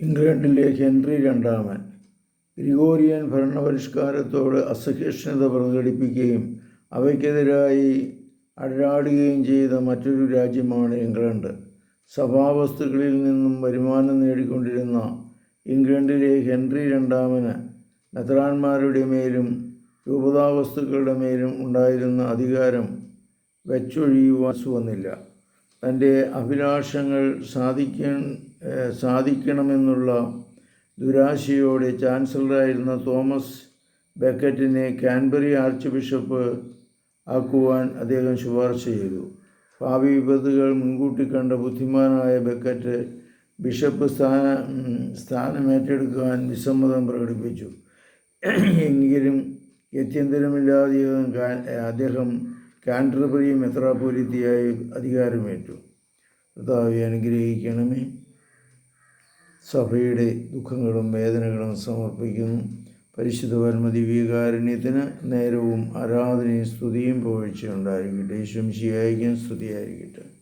ഇംഗ്ലണ്ടിലെ ഹെൻറി രണ്ടാമൻ ഗ്രിഗോറിയൻ ഭരണപരിഷ്കാരത്തോട് അസഹിഷ്ണുത പ്രകടിപ്പിക്കുകയും അവയ്ക്കെതിരായി അഴാടുകയും ചെയ്ത മറ്റൊരു രാജ്യമാണ് ഇംഗ്ലണ്ട്. സഭാവസ്തുക്കളിൽ നിന്നും വരുമാനം നേടിക്കൊണ്ടിരുന്ന ഇംഗ്ലണ്ടിലെ ഹെൻറി രണ്ടാമന് മെത്രാന്മാരുടെ മേലും രൂപതാവസ്തുക്കളുടെ മേലും ഉണ്ടായിരുന്ന അധികാരം വെച്ചൊഴിയുവാൻ വന്നില്ല. തന്റെ അഭിലാഷങ്ങൾ സാധിക്ക സാധിക്കണമെന്നുള്ള ദുരാശയോടെ ചാൻസലറായിരുന്ന തോമസ് ബെക്കറ്റിനെ കാൻബറി ആർച്ച് ബിഷപ്പ് ആക്കുവാൻ അദ്ദേഹം ശുപാർശ ചെയ്തു. ഭാവി വിപത്തുകൾ മുൻകൂട്ടി കണ്ട ബുദ്ധിമാനായ ബെക്കറ്റ് ബിഷപ്പ് സ്ഥാന സ്ഥാനമേറ്റെടുക്കാൻ വിസമ്മതം പ്രകടിപ്പിച്ചു. എങ്കിലും ഗത്യന്തരമില്ലാതെ അദ്ദേഹം കാന്റർബറി മെത്രാപ്പൊലിത്തിയായി അധികാരമേറ്റു. കർത്താവെ അനുഗ്രഹിക്കണമേ. സഭയുടെ ദുഃഖങ്ങളും വേദനകളും സമർപ്പിക്കുന്നു. പരിശുദ്ധ പരമദിവ്യകാരുണ്യത്തിന് നേരവും ആരാധനയും സ്തുതിയും പോഴ്ചയുണ്ടായിരിക്കട്ടെ ശംശിയായിരിക്കും സ്തുതിയായിരിക്കട്ടെ.